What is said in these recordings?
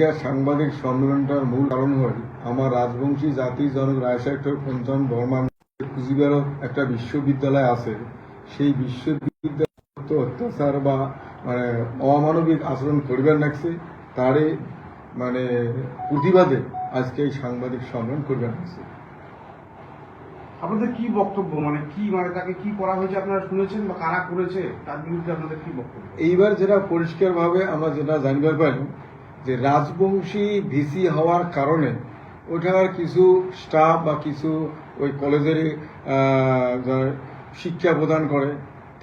আজকে সাংবাদিক সম্মেলনটার মূল কারণ হল আমার রাজবংশী জাতি জনক রায়সাহেব পঞ্চম বর্মান কুচবিহারও একটা বিশ্ববিদ্যালয় আছে। সেই বিশ্ববিদ্যালয় তো অত্যাচার বা মানে অমানবিক আচরণ করিবার লাগছে তারই মানে প্রতিবাদে আজকে এই সাংবাদিক সম্মেলন করিবার লাগছে আপনাদের কি বক্তব্য? মানে কি মানে তাকে কি করা হয়েছে আপনারা শুনেছেন বা কারা করেছে? তার বিরুদ্ধে আপনাদের কি বক্তব্য? এইবার যেটা পরিষ্কারভাবে আমরা যেটা জানবার পাইলাম যে রাজবংশী ভিসি হওয়ার কারণে ওঠার কিছু স্টাফ বা কিছু ওই কলেজের শিক্ষা প্রদান করে,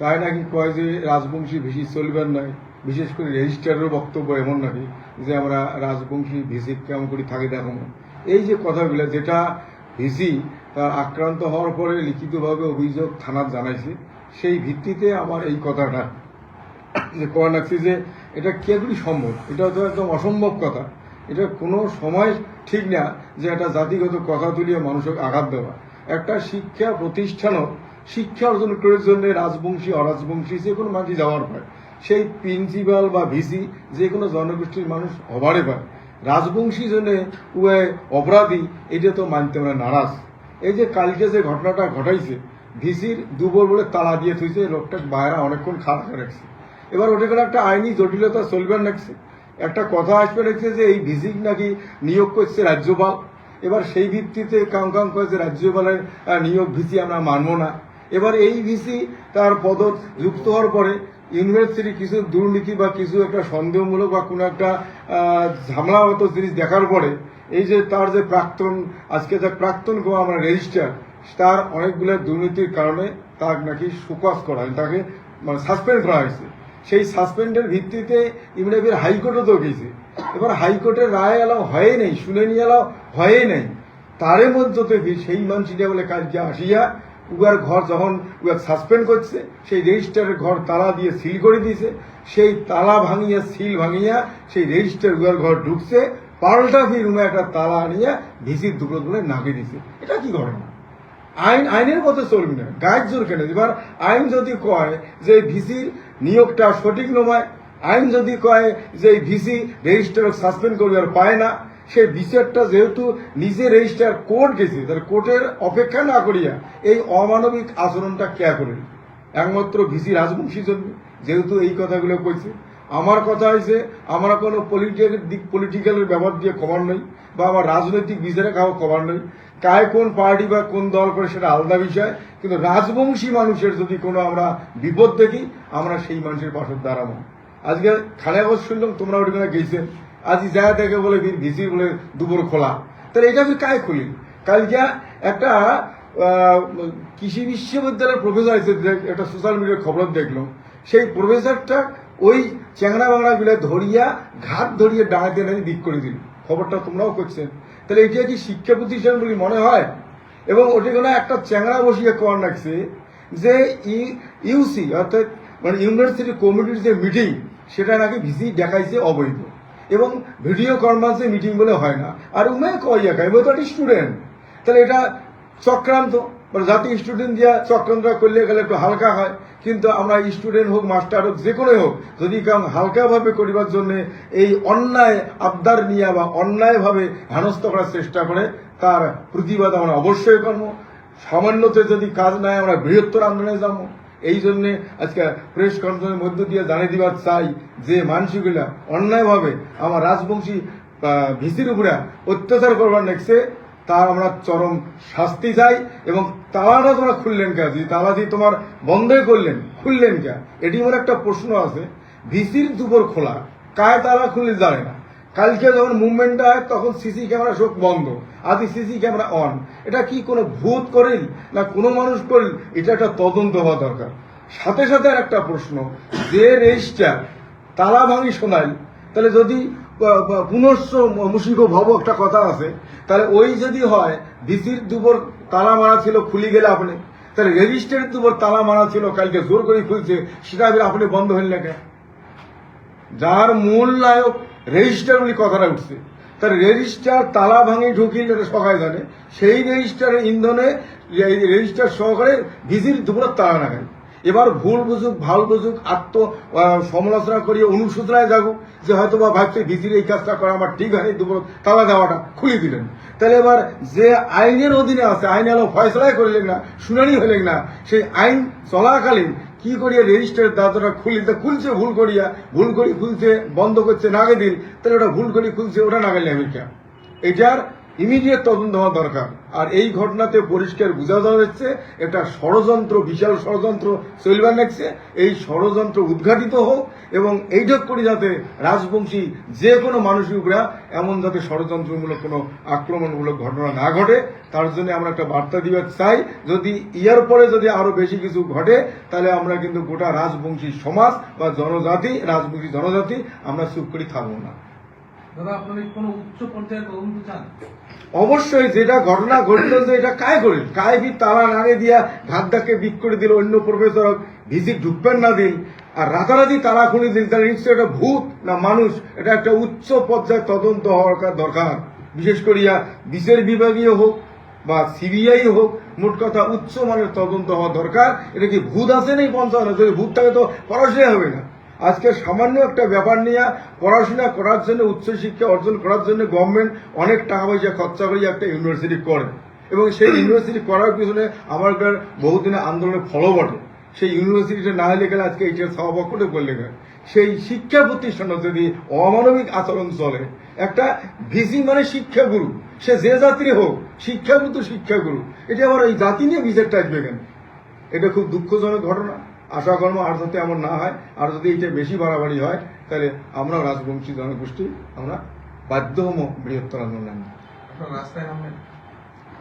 তাই নাকি কয় যে রাজবংশী ভিসি চলবেন নয় বিশেষ করে রেজিস্ট্রারের বক্তব্য এমন নাকি যে আমরা রাজবংশী ভিসি কেমন করে থাকি দেখাবো এই যে কথাগুলো, যেটা ভিসি তার আক্রান্ত হওয়ার পরে লিখিতভাবে অভিযোগ থানার জানাইছে, সেই ভিত্তিতে আমার এই কথাটা যে কয় লাগছে যে এটা কেগুলি সম্ভব। এটা তো একদম অসম্ভব কথা। এটা কোনো সময় ঠিক না যে একটা জাতিগত কথা তুলিয়ে মানুষকে আঘাত দেওয়া। একটা শিক্ষা প্রতিষ্ঠানও শিক্ষা অর্জন করার জন্য রাজবংশী, অরাজবংশী যে কোনো মানুষ যাওয়ার পায়। সেই প্রিন্সিপাল বা ভিসি যে কোনো জনগোষ্ঠীর মানুষ হবারে পায়। রাজবংশী জন্য উয়ে অপরাধী, এটা তো মানতে আমরা নারাজ। এই যে কালকে যে ঘটনাটা ঘটাইছে ভিসির দুবর বলে তালা দিয়ে থুইছে, লোকটা বাইরে অনেকক্ষণ খারাপ রাখছে। এবার ওটা করে একটা আইনি জটিলতা চলবেন রাখছে একটা কথা আসবে রাখছে যে এই ভিসিক নাকি নিয়োগ করছে রাজ্যপাল। এবার সেই ভিত্তিতে কাম কাম করেছে রাজ্যপালের নিয়োগ ভিসি আমরা মানবো না। এবার এই ভিসি তার পদ যুক্ত হওয়ার পরে ইউনিভার্সিটি কিছু দুর্নীতি বা কিছু একটা সন্দেহমূলক বা কোনো একটা আহ, ঝামেলা মতো জিনিস দেখার পরে এই যে তার যে প্রাক্তন আজকে যে প্রাক্তন গোয়া আমরা রেজিস্টার তার অনেকগুলো দুর্নীতির কারণে তার নাকি সুকাস করা তাকে মানে সাসপেন্ড করা হয়েছে। সেই সাসপেন্ডের ভিত্তিতে ইমরাবির হাইকোর্টও তো গেছে। এবার হাইকোর্টের রায় এলাও হয়ে নেই শুনে নিয়ে এলাও হয়ে নেই। তারে মধ্যে থেকে সেই মানুষটা বলে কালকে আসিয়া উয়ার ঘর যখন উয়ার সাসপেন্ড করছে, সেই রেজিস্টারের ঘর তালা দিয়ে সিল করে দিয়েছে সেই তালা ভাঙিয়া, সিল ভাঙিয়া সেই রেজিস্টার উয়ার ঘর ঢুকছে, পাল্টা ফির রুমে একটা তালা আনিয়া ভিসির দুপুর ধরে নাকে দিছে। এটা কি ঘটনা? আইন, আইনের মতো চলবে না। গায়ের জোর কেন? এবার আইন যদি কয় যে ভিসির নিয়োগটা সঠিক নয়, আইন যদি কয় যে ভিসি রেজিস্টার সাসপেন্ড করবে আর পায় না সেই বিচারটা যেহেতু নিজে রেজিস্টার কোর্ট গেছে, তাহলে কোর্টের অপেক্ষা না করিয়া এই অমানবিক আচরণটা কে করে? একমাত্র ভিসি রাজবংশী জন্য, যেহেতু এই কথাগুলো কইছে। আমার কথা হয়েছে, আমরা কোনো পলিটিক্যাল দিক পলিটিক্যালের ব্যাপার দিয়ে কমার নই, বা আমার রাজনৈতিক বিচারে কাউ কমার নই। কায় কোন পার্টি বা কোন দল করে সেটা আলাদা বিষয়, কিন্তু রাজবংশী মানুষের যদি কোনো আমরা বিপদ দেখি, আমরা সেই মানুষের পাশে দাঁড়াবো। আজকে খালে আবার শুনলাম, তোমরা ওইখানে গেছেন আজ জায়গা থেকে বলে ভিসি বলে দুপুর খোলা। তাহলে এটা আমি কায় খুলি? কালকে একটা কৃষি বিশ্ববিদ্যালয়ের প্রফেসর আছে যে- একটা সোশ্যাল মিডিয়ার খবর দেখলাম সেই প্রফেসরটা ওই চ্যাংড়া বাংলা গুলো ধরিয়া ঘাট ধরিয়ে ডাঙাতে নাকি দিক করে দিল। খবরটা তোমরাও করছেন। তাহলে এটা কি শিক্ষা প্রতিষ্ঠান বলে মনে হয়। এবং ওটি কোনো একটা চ্যাংড়া বসিয়ে কর রাখছে যে ইউসি অর্থাৎ মানে ইউনিভার্সিটি কমিটির যে মিটিং, সেটা নাকি ভিসি দেখাইছে অবৈধ। এবং ভিডিও কনফারেন্সে মিটিং বলে হয় না। আর উমে কয় একাই তো একটা স্টুডেন্ট। তাহলে এটা চক্রান্ত। মানে জাতি স্টুডেন্ট দিয়া চক্রান্ত করলে গেলে একটু হালকা হয়। কিন্তু আমরা স্টুডেন্ট হোক মাস্টার হোক, যে কোনো হোক, যদি কেউ হালকাভাবে করিবার জন্য এই অন্যায় আবদার নিয়ে বা অন্যায়ভাবে হেনস্থ করার চেষ্টা করে, তার প্রতিবাদ আমরা অবশ্যই করব। সামান্যতে যদি কাজ নাই, আমরা বৃহত্তর আন্দোলনে যাব। এই জন্য আজকে প্রেস কনফারেন্সের মধ্য দিয়ে জানিয়ে দিবার চাই যে মানুষগুলা অন্যায়ভাবে আমার রাজবংশী ভিসির উপরে অত্যাচার করবার নেক্সে তার আমরা চরম শাস্তি চাই এবং তালাটা তোমরা খুললেন কে যদি তালা দিয়ে তোমার বন্ধই করলেন, খুললেন কে এটি আমার একটা প্রশ্ন আছে, ভিসির দুপুর খোলা কায় তালা খুললে জানে না? কালকে যখন মুভমেন্ট হয়, তখন সিসি ক্যামেরা সব বন্ধ। আদি সিসি ক্যামেরা অন। এটা কি কোনো ভূত করিল না কোনো মানুষ করিল? এটা একটা তদন্ত হওয়া দরকার। সাথে সাথে আর একটা প্রশ্ন, যে রেজিস্টার তালা ভাঙি শোনাই তাহলে যদি পুনশ্চ মুশিক ভব একটা কথা আছে। তাহলে ওই যদি হয়, ভিসির দুপুর তালা মারা ছিল, খুলি গেলে আপনি। তাহলে রেজিস্টারের দুপুর তালা মারা ছিল, কালকে জোর করে খুলছে, সেটা আপনি বন্ধ হইলেন না কেন? যার মূল নায়ক রেজিস্টার বলে কথাটা উঠছে। তার রেজিস্টার তালা ভাঙে ঢুকিল সবাই জানে, সেই রেজিস্টারের ইন্ধনে রেজিস্টার সহকারে ভিজির দুপুরে তালা লাগায়। এবার ভুল বুঝুক, ভালো বুঝুক, আত্ম সমালোচনা করিয়ে অনুশোচনায় যাগুক যে হয়তো বা ভাবছে ভিজির এই কাজটা করা আমার ঠিক হয়নি দুপুর তালা দেওয়াটা খুলে দিলেন। তাহলে এবার যে আইনের অধীনে আছে, আইন আলো ফয়সলাই করলেন না, শুনানি হলেন না, সেই আইন চলাকালীন কি করিয়া রেজিস্টারের দাঁতটা খুলিতে খুলছে ভুল করিয়া, ভুল করি খুলছে, বন্ধ করছে নাগে দিন, তাহলে ওটা ভুল করি খুলছে, ওটা নাগালে আমেরিকা এটার ইমিডিয়েট তদন্ত হওয়া দরকার। আর এই ঘটনাতে পরিষ্কার বোঝা যাওয়া যাচ্ছে একটা ষড়যন্ত্র, বিশাল ষড়যন্ত্র চলবার লাগছে। এই ষড়যন্ত্র উদ্ঘাটিত হোক এবং এইটক করে যাতে রাজবংশী যে কোনো মানুষের এমন যাতে ষড়যন্ত্রমূলক কোনো আক্রমণমূলক ঘটনা না ঘটে, তার জন্য আমরা একটা বার্তা দিতে চাই। যদি ইয়ার পরে যদি আরও বেশি কিছু ঘটে, তাহলে আমরা কিন্তু গোটা রাজবংশী সমাজ বা জনজাতি, রাজবংশী জনজাতি, আমরা চুপ করে থাকব না। অবশ্যই, যেটা ঘটনা ঘটল যে এটা কায় করিল কায় বি তালা নাগে দিয়া ঘাতদাকে বিক করে দিল অন্য প্রফেসর? ভিজিট ঢুকবেন না দিল আর রাতারাতি তালা খুলে দিল তাহলে নিশ্চয় এটা ভূত না মানুষ? এটা একটা উচ্চ পর্যায়ে তদন্ত হওয়ার দরকার। বিশেষ করিয়া বিশের বিভাগীয় হোক বা সিবিআই হোক, মোট কথা উচ্চ মানের তদন্ত হওয়া দরকার। এটা কি ভূত আছে নেই পঞ্চান্ন যদি ভূত থাকে তো পড়াশোনা হবে না। আজকে সামান্য একটা ব্যাপার নিয়ে পড়াশোনা করার জন্য উচ্চশিক্ষা অর্জন করার জন্য গভর্নমেন্ট অনেক টাকা পয়সা, খরচা করে একটা ইউনিভার্সিটি করে। এবং সেই ইউনিভার্সিটি করার পিছনে আমার বহুদিনের আন্দোলনের ফলও বটে। সেই ইউনিভার্সিটিটা না হলে গেলে আজকে এইটা সভাপক্ষে করলে গেলে। সেই শিক্ষা প্রতিষ্ঠানে যদি অমানবিক আচরণ চলে, একটা ভিসি মানে শিক্ষাগুরু সে যে জাতির হোক শিক্ষাগুরু তো শিক্ষাগুরু এটা আবার এই জাতি নিয়ে বিচারটা আসবে কেন? এটা খুব দুঃখজনক ঘটনা। আশা কর্ম আর যাতে এমন না হয় আর যদি এটা বেশি বাড়াবাড়ি হয় তাহলে আমরা রাজবংশী জনগোষ্ঠী আমরা বাধ্য হম বৃহত্তর আন্দোলন। রাস্তায় নামবেন?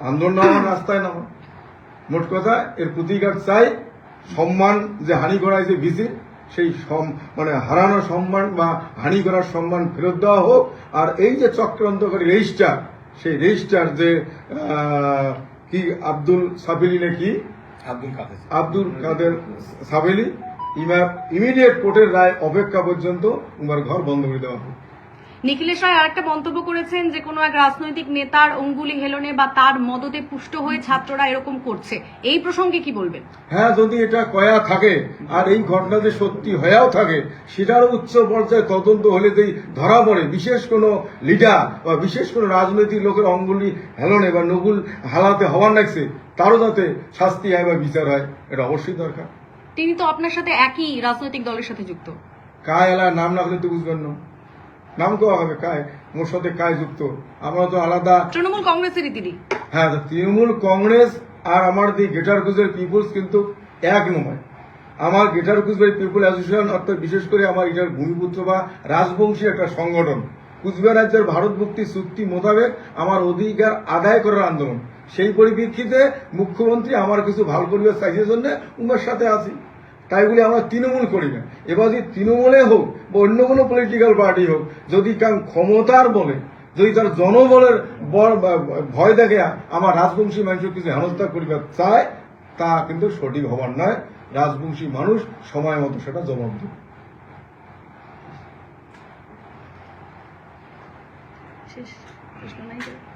আন্দোলন রাস্তায় নামা মোট কথা এর প্রতিকার চাই সম্মান যে হানি করাইছে ভিসির সেই সম- মানে হারানো সম্মান বা হানি করার সম্মান ফেরত দেওয়া হোক আর এই যে চক্রান্তকারী রেজিস্টার সেই রেজিস্টার যে কি আব্দুল সাবিলি নাকি আব্দুল কাদের। সাবেলি ইমিডিয়েট কোর্টের রায় অপেক্ষা পর্যন্ত উমার ঘর বন্ধ করে দেওয়া হোক নিখিলেশ রায় আরেকটা মন্তব্য করেছেন যে কোনো এক রাজনৈতিক নেতার অঙ্গুলি হেলনে বা তার মদতে পুষ্ট হয়ে ছাত্ররা এরকম করছে। এই প্রসঙ্গে কি বলবেন? হ্যাঁ যদি এটা কয়া থাকে আর এই ঘটনা যে সত্যি হয়েও থাকে সেটারও উচ্চ পর্যায়ে তদন্ত হলে যেই ধরা পড়ে বিশেষ কোনো লিডার বা বিশেষ কোনো রাজনৈতিক লোকের অঙ্গুলি হেলনে বা নগুল হালাতে হওয়ার লাগছে তারও যাতে শাস্তি হয় বা বিচার হয় এটা অবশ্যই দরকার। তিনি তো আপনার সাথে একই রাজনৈতিক দলের সাথে যুক্ত। কায় এলার নাম না হলে তো বুঝবেন না। নাম কেওয়া হবে কায় মোর সাথে কায় যুক্ত। আমরা তো আলাদা তৃণমূল কংগ্রেসেরই তিনি। হ্যাঁ তৃণমূল কংগ্রেস আর আমার দি গেটার গুজের পিপুলস কিন্তু এক নয়। আমার গেটার কুচবিহার পিপুল অ্যাসোসিয়েশন অর্থাৎ বিশেষ করে আমার এটার ভূমিপুত্র বা রাজবংশী একটা সংগঠন। কুচবিহার রাজ্যের ভারত মুক্তি চুক্তি মোতাবেক আমার অধিকার আদায় করার আন্দোলন। সেই পরিপ্রেক্ষিতে মুখ্যমন্ত্রী আমার কিছু ভালো পরিবেশ চাইছে জন্য উমার সাথে আছি। তাই বলে আমরা তৃণমূল করি না। এবার যদি তৃণমূলে হোক বা অন্য কোনো পলিটিক্যাল পার্টি হোক, যদি কারণ ক্ষমতার বলে, যদি তার জনবলের বল- ভয় দেখে আমার রাজবংশী মানুষ কিছু হেনস্থা করিবার চায়, তা কিন্তু সঠিক হবার নয়। রাজবংশী মানুষ সময় মতো সেটা জবাব দেবে। নাই তো?